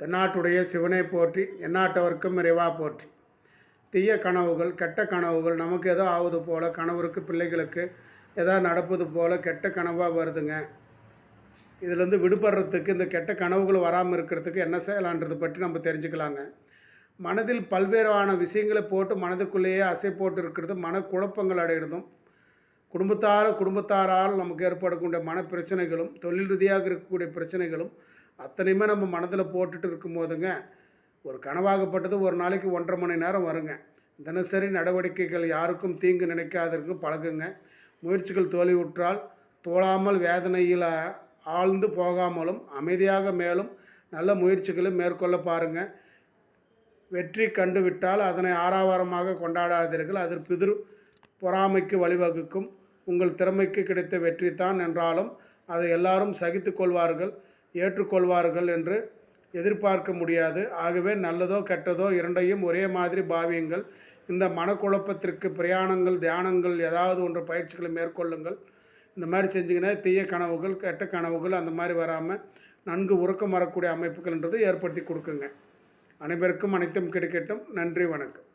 தென்னாட்டுடைய சிவனை போற்றி எந்நாட்டவர்க்கும் இறைவா போற்றி. தீய கனவுகள் கெட்ட கனவுகள் நமக்கு ஏதோ ஆகுது போல் கணவருக்கு பிள்ளைகளுக்கு ஏதோ நடப்பது போல் கெட்ட கனவாக வருதுங்க. இதுலேருந்து விடுபடுறதுக்கு இந்த கெட்ட கனவுகள் வராமல் இருக்கிறதுக்கு என்ன செய்யலான்றது பற்றி நம்ம தெரிஞ்சுக்கலாங்க. மனதில் பல்வேறான விஷயங்களை போட்டு மனதுக்குள்ளேயே அசை போட்டு இருக்கிறது மனக்குழப்பங்கள் அடைகிறதும் குடும்பத்தார குடும்பத்தாரால் நமக்கு ஏற்படக்கூடிய மன பிரச்சனைகளும் தொழில் ரீதியாக இருக்கக்கூடிய பிரச்சனைகளும் அத்தனையுமே நம்ம மனதில் போட்டுட்டு இருக்கும்போதுங்க ஒரு கனவாகப்பட்டது ஒரு நாளைக்கு ஒன்றரை மணி நேரம் வருங்க. தினசரி நடவடிக்கைகள் யாருக்கும் தீங்கு நினைக்காதற்கு பழகுங்க. முயற்சிகள் தோல்வியுற்றால் தோழாமல் வேதனையில் ஆழ்ந்து போகாமலும் அமைதியாக மேலும் நல்ல முயற்சிகளை மேற்கொள்ள பாருங்கள் வெற்றி கண்டுவிட்டால் அதனை ஆறாவாரமாக கொண்டாடாதீர்கள். அது பிதிர் பொறாமைக்கு வழிவகுக்கும். உங்கள் திறமைக்கு கிடைத்த வெற்றி தான் என்றாலும் அதை எல்லாரும் சகித்து கொள்வார்கள். ஏற்றுக்கொள்வார்கள் என்று எதிர்பார்க்க முடியாது. ஆகவே நல்லதோ கெட்டதோ இரண்டையும் ஒரே மாதிரி பாவியுங்கள். இந்த மனக்குழப்பத்திற்கு பிரயாணங்கள் தியானங்கள் ஏதாவது ஒன்று பயிற்சிகளை மேற்கொள்ளுங்கள். இந்த மாதிரி செஞ்சிங்கன்னா தீய கனவுகள் கெட்ட கனவுகள் அந்த மாதிரி வராமல் நன்கு உறக்கம் வரக்கூடிய அமைப்புகள்ன்றது ஏற்படுத்தி கொடுக்குங்க. அனைவருக்கும் அனைத்தும் கிடைக்கட்டும். நன்றி வணக்கம்.